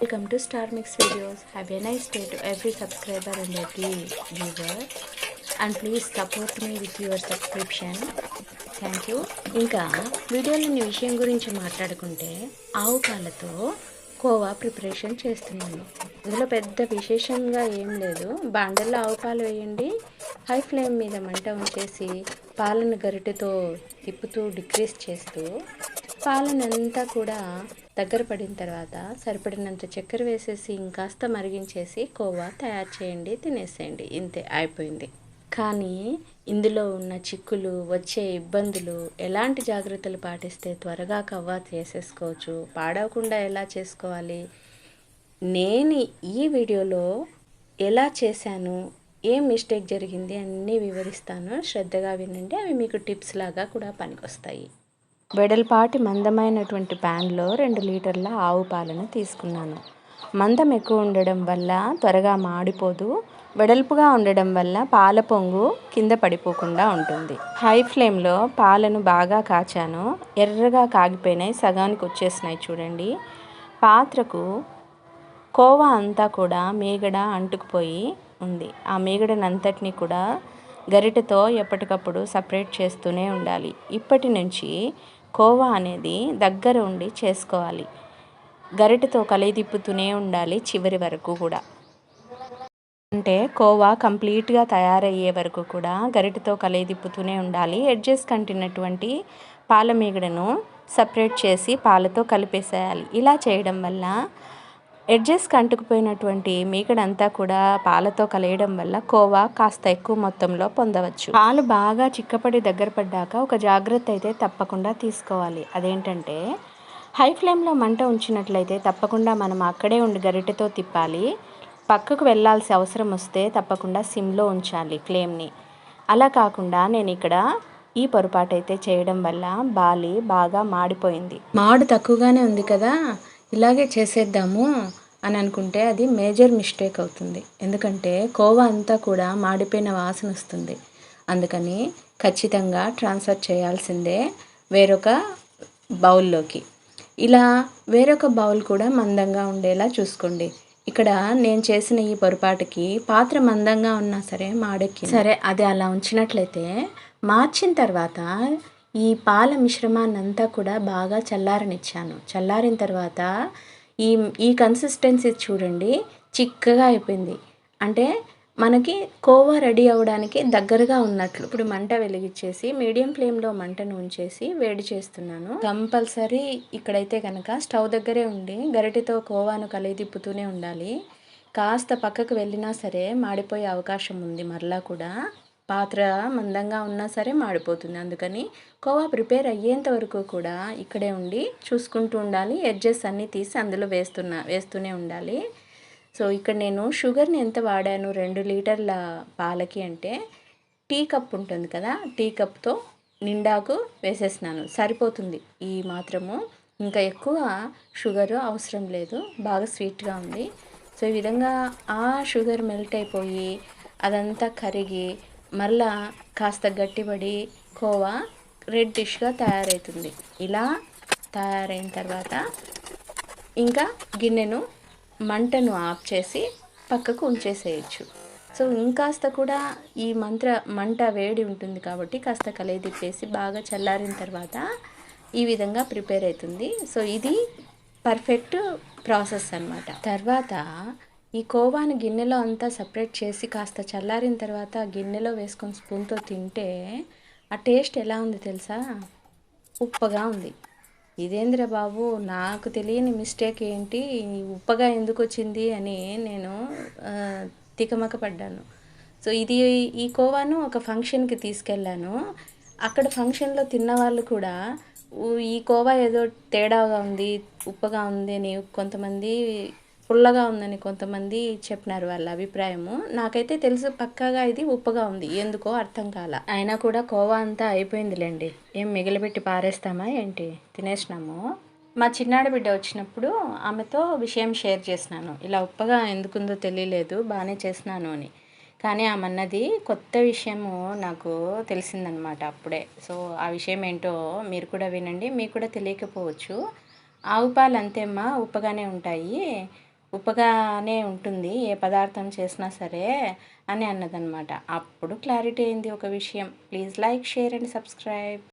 Welcome to Star Mix videos have a nice day to every subscriber and every viewer and please support me with your subscription thank you ఇంకా వీడియోలోని విషయం గురించి మాట్లాడుకుంటే ఆవు పాలతో khoa preparation చేస్తున్నాను. ఇందులో పెద్ద విశేషంగా ఏం లేదు. బాండల్లో ఆవు పాలు వేయండి. హై ఫ్లేమ్ మీద మంట ఉంచేసి పాలను గరిటెతో తిప్పుతూ డిక్రీస్ చేస్తూ పాలనంతా కూడా దగ్గర పడిన తర్వాత సరిపడినంత చక్కెర వేసేసి ఇంకాస్త మరిగించేసి కోవా తయారు చేయండి తినేసేయండి. ఇంతే అయిపోయింది. కానీ ఇందులో ఉన్న చిక్కులు వచ్చే ఇబ్బందులు ఎలాంటి జాగ్రత్తలు పాటిస్తే త్వరగా కవ్వా చేసేసుకోవచ్చు పాడవకుండా ఎలా చేసుకోవాలి? నేను ఈ వీడియోలో ఎలా చేశాను ఏం మిస్టేక్ జరిగింది అన్నీ వివరిస్తాను. శ్రద్ధగా వినండి. అవి మీకు టిప్స్ లాగా కూడా పనికొస్తాయి. వెడల్పాటి మందమైనటువంటి ప్యాన్లో రెండు లీటర్ల ఆవు పాలను తీసుకున్నాను. మందం ఎక్కువ ఉండడం వల్ల త్వరగా మాడిపోదు వెడల్పుగా ఉండడం వల్ల పాల పొంగు కింద పడిపోకుండా ఉంటుంది. హై ఫ్లేమ్లో పాలను బాగా కాచాను. ఎర్రగా కాగిపోయినాయి సగానికి వచ్చేసినాయి చూడండి. పాత్రకు కోవా అంతా కూడా మేగడ అంటుకుపోయి ఉంది. ఆ మేగడనంతటిని కూడా గరిటెతో ఎప్పటికప్పుడు సపరేట్ చేస్తూనే ఉండాలి. ఇప్పటి నుంచి కోవా అనేది దగ్గర ఉండి చేసుకోవాలి. గరిటెతో కలిదిప్పుతూనే ఉండాలి చివరి వరకు కూడా. అంటే కోవా కంప్లీట్గా తయారయ్యే వరకు కూడా గరిటెతో కలిదిప్పుతూనే ఉండాలి. ఎడ్జెస్ కంటినటువంటి పాల మీగడను సపరేట్ చేసి పాలతో కలిపేసేయాలి. ఇలా చేయడం వల్ల ఎడ్జెస్ కంటుకుపోయినటువంటి మీకడంతా కూడా పాలతో కలయడం వల్ల కోవా కాస్త ఎక్కువ మొత్తంలో పొందవచ్చు. పాలు బాగా చిక్కపడి దగ్గర పడ్డాక ఒక జాగ్రత్త అయితే తప్పకుండా తీసుకోవాలి. అదేంటంటే హై ఫ్లేమ్లో మంట ఉంచినట్లయితే తప్పకుండా మనం అక్కడే ఉండి గరిటెతో తిప్పాలి. పక్కకు వెళ్ళాల్సిన అవసరం వస్తే తప్పకుండా సిమ్లో ఉంచాలి ఫ్లేమ్ని. అలా కాకుండా నేను ఇక్కడ ఈ పొరపాటు అయితే చేయడం వల్ల బాలి బాగా మాడిపోయింది. మాడు తక్కువగానే ఉంది కదా? ఇలాగే చేసేద్దాము అని అనుకుంటే అది మేజర్ మిస్టేక్ అవుతుంది. ఎందుకంటే కోవా అంతా కూడా మాడిపోయిన వాసన వస్తుంది. అందుకని ఖచ్చితంగా ట్రాన్స్ఫర్ చేయాల్సిందే వేరొక బౌల్లోకి. ఇలా వేరొక బౌల్ కూడా మందంగా ఉండేలా చూసుకోండి. ఇక్కడ నేను చేసిన ఈ పొరపాటుకి పాత్ర మందంగా ఉన్నా సరే మాడెక్కి సరే అది అలా ఉంచినట్లయితే మార్చిన తర్వాత ఈ పాల మిశ్రమాన్ని అంతా కూడా బాగా చల్లారనిచ్చాను. చల్లారిన తర్వాత ఈ ఈ కన్సిస్టెన్సీ చూడండి చిక్కగా అయిపోయింది. అంటే మనకి కోవా రెడీ అవ్వడానికి దగ్గరగా ఉన్నట్లు. ఇప్పుడు మంట వెలిగించేసి మీడియం ఫ్లేమ్లో మంటను ఉంచేసి వేడి చేస్తున్నాను. కంపల్సరీ ఇక్కడైతే కనుక స్టవ్ దగ్గరే ఉండి గరిటెతో కోవాను కలిదిప్పుతూనే ఉండాలి. కాస్త పక్కకు వెళ్ళినా సరే మాడిపోయే అవకాశం ఉంది మరలా కూడా. పాత్ర మందంగా ఉన్నా సరే మాడిపోతుంది. అందుకని కోవా ప్రిపేర్ అయ్యేంత వరకు కూడా ఇక్కడే ఉండి చూసుకుంటూ ఉండాలి. ఎడ్జెస్ అన్నీ తీసి అందులో వేస్తున్నా వేస్తూనే ఉండాలి. సో ఇక్కడ నేను షుగర్ని ఎంత వాడాను? రెండు లీటర్ల పాలకి అంటే టీ కప్ ఉంటుంది కదా టీ కప్తో నిండాకు వేసేసినాను. సరిపోతుంది ఈ మాత్రము. ఇంకా ఎక్కువ షుగర్ అవసరం లేదు. బాగా స్వీట్గా ఉంది. సో ఈ విధంగా ఆ షుగర్ మెల్ట్ అయిపోయి అదంతా కరిగి మరలా కాస్త గట్టిపడి కోవా రెడ్ డిష్గా తయారవుతుంది ఇలా తయారైన తర్వాత ఇంకా గిన్నెను మంటను ఆఫ్ చేసి పక్కకు ఉంచేసేయచ్చు. సో ఇంకాస్త కూడా ఈ మంత్ర మంట వేడి ఉంటుంది కాబట్టి కాస్త కలయి తిప్పేసి బాగా చల్లారిన తర్వాత ఈ విధంగా ప్రిపేర్ అవుతుంది. సో ఇది పర్ఫెక్ట్ ప్రాసెస్ అనమాట తర్వాత ఈ కోవాను గిన్నెలో అంతా సపరేట్ చేసి కాస్త చల్లారిన తర్వాత గిన్నెలో వేసుకొని స్పూన్తో తింటే ఆ టేస్ట్ ఎలా ఉంది తెలుసా? ఉప్పగా ఉంది. ఇదేంద్ర బాబు? నాకు తెలియని మిస్టేక్ ఏంటి? ఉప్పగా ఎందుకు వచ్చింది అని నేను తికమక పడ్డాను. సో ఇది ఈ కోవాను ఒక ఫంక్షన్కి తీసుకెళ్ళాను. అక్కడ ఫంక్షన్లో తిన్న వాళ్ళు కూడా ఈ కోవా ఏదో తేడాగా ఉంది ఉప్పగా ఉంది అని కొంతమంది పుల్లగా ఉందని కొంతమంది చెప్పినారు వాళ్ళ అభిప్రాయము. నాకైతే తెలుసు పక్కాగా ఇది ఉప్పగా ఉంది. ఎందుకో అర్థం కాల. అయినా కూడా కోవా అంతా అయిపోయిందిలేండి. ఏం మిగిలిపెట్టి పారేస్తామా ఏంటి? తినేసినాము. మా చిన్నాడు బిడ్డ వచ్చినప్పుడు ఆమెతో విషయం షేర్ చేసినాను. ఇలా ఉప్పగా ఎందుకుందో తెలియలేదు బాగానే చేసినాను అని. కానీ ఆమెన్నది కొత్త విషయము నాకు తెలిసిందనమాట అప్పుడే. సో ఆ విషయం ఏంటో మీరు కూడా వినండి మీకు కూడా తెలియకపోవచ్చు. ఆవు పాలు అంతేమ్మా ఉప్పగానే ఉంటాయి. ఉప్పగానే ఉంటుంది ఏ పదార్థం చేసినా సరే అని అన్నదనమాట. అప్పుడు క్లారిటీ అయింది ఒక విషయం. Please like share and subscribe.